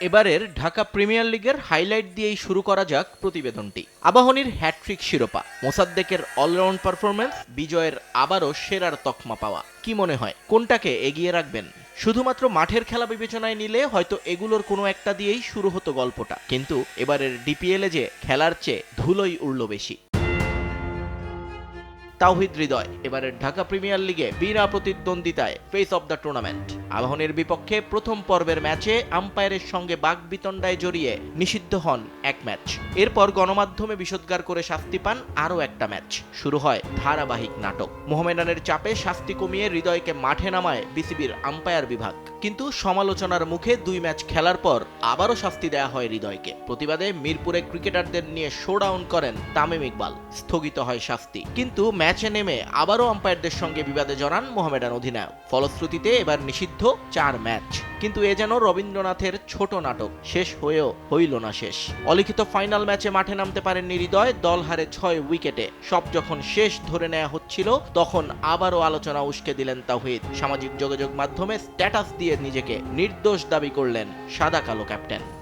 এবারের ঢাকা প্রিমিয়ার লিগের হাইলাইট দিয়েই শুরু করা যাক প্রতিবেদনটি। আবাহনীর হ্যাট্রিক শিরোপা, মোসাদ্দেকের অলরাউন্ড পারফরমেন্স বিজয়ের আবারও সেরার তকমা পাওয়া। কি মনে হয়, কোনটাকে এগিয়ে রাখবেন? শুধুমাত্র মাঠের খেলা বিবেচনায় নিলে হয়তো এগুলোর কোনো একটা দিয়েই শুরু হতো গল্পটা। কিন্তু এবারের ডিপিএলে যে খেলার চেয়ে ধুলোই উড়ল বেশি। তাওহিদ হৃদয়। এবারের ঢাকা প্রিমিয়ার লিগে বিনা প্রতিদ্বন্দ্বিতায় ফেস অব দ্য টুর্নামেন্ট আবাহনের বিপক্ষে প্রথম পর্বের ম্যাচে আম্পায়ারের সঙ্গে বাগবিতণ্ডায় জড়িয়ে নিষিদ্ধ হন এক ম্যাচ। এরপর গণমাধ্যমে বিষোদ্গার করে শাস্তি পান আরও একটা ম্যাচ। শুরু হয় ধারাবাহিক নাটক। মোহামেডানের চাপে শাস্তি কমিয়ে হৃদয়কে মাঠে নামায় বিসিবির আম্পায়ার বিভাগ। কিন্তু সমালোচনার মুখে দুই ম্যাচ খেলার পর আবারও শাস্তি দেয়া হয় হৃদয়কে। প্রতিবাদে মিরপুরে ক্রিকেটারদের নিয়ে শোডাউন করেন তামিম ইকবাল। স্থগিত হয় শাস্তি। কিন্তু ম্যাচে নেমে আবারও আম্পায়ারদের সঙ্গে বিবাদে জড়ান মোহামেডান অধিনায়ক। ফলশ্রুতিতে এবার নিষিদ্ধ চার ম্যাচ। কিন্তু এ যেন রবীন্দ্রনাথের ছোট নাটক। শেষ হয়েও হইল না শেষ। অলিখিত ফাইনাল ম্যাচে মাঠে নামতে পারেননি হৃদয়, দল হারে ছয় উইকেটে। সব যখন শেষ ধরে নেওয়া হচ্ছিল, তখন আবারও আলোচনা উস্কে দিলেন তাহিদ সামাজিক যোগাযোগ মাধ্যমে স্ট্যাটাস দিয়ে নিজেকে নির্দোষ দাবি করলেন সাদা কালো ক্যাপ্টেন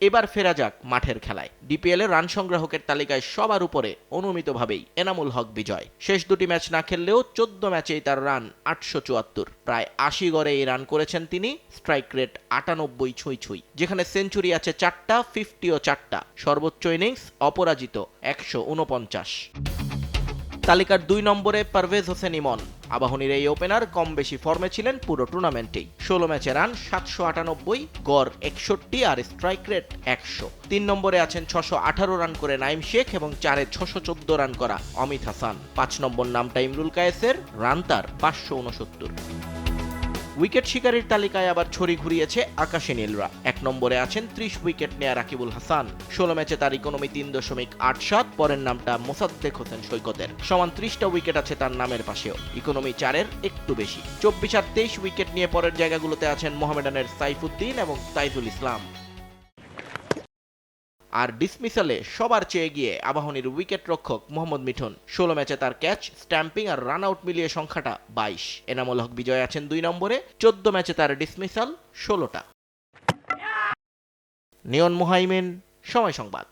এবার ফেরা যাক মাঠের খেলায়। ডিপিএল এর রান সংগ্রাহকের তালিকায় সবার উপরে অনুমিতভাবেই এনামুল হক বিজয়। শেষ দুটি ম্যাচ না খেললেও চোদ্দ ম্যাচেই তার রান আটশো চুয়াত্তর। প্রায় আশি গড়ে এই রান করেছেন তিনি। স্ট্রাইক রেট আটানব্বই ছুঁই ছুঁই। যেখানে সেঞ্চুরি আছে চারটা, ফিফটিও চারটা। সর্বোচ্চ ইনিংস অপরাজিত একশো উনপঞ্চাশ। তালিকার দুই নম্বরে পারভেজ হোসেন ইমন। আবাহনীর এই ওপেনার কম বেশি ফর্মে ছিলেন পুরো টুর্নামেন্টেই ষোলো ম্যাচে রান সাতশো আটানব্বই, গড় একষট্টি আর স্ট্রাইক রেট একশো। তিন নম্বরে আছেন ছশো আঠারো রান করে নাইম শেখ এবং চারে ছশো চোদ্দ রান করা অমিত হাসান। পাঁচ নম্বর নামটা ইমরুল কায়েসের রান তার পাঁচশো উনসত্তর। উইকেট শিকারের তালিকায় আবার ছড়ি ঘুরিয়েছে আকাশে নীলরা। এক নম্বরে আছেন ত্রিশ উইকেট নেয়া রাকিবুল হাসান। ষোলো ম্যাচে তার ইকোনমি তিন দশমিক আট সাত, পরের নামটা মোসাদ্দেক হোসেন সৈকতের। সমান ত্রিশটা উইকেট আছে তার নামের পাশেও। ইকোনমি চারের একটু বেশি। চব্বিশ আর তেইশ উইকেট নিয়ে পরের জায়গাগুলোতে আছেন মোহামেডানের সাইফুদ্দিন এবং তাইজুল ইসলাম। আর ডিসমিসালে সবার চেয়ে গিয়ে আবাহনীর উইকেট রক্ষক মোহাম্মদ মিঠুন। ষোলো ম্যাচে তার ক্যাচ স্ট্যাম্পিং আর রান আউট মিলিয়ে সংখ্যাটা বাইশ। এনামুল হক বিজয় আছেন দুই নম্বরে, চোদ্দ ম্যাচে তার ডিসমিসাল ষোলোটা। নিয়ন মোহাইমেন, সময় সংবাদ।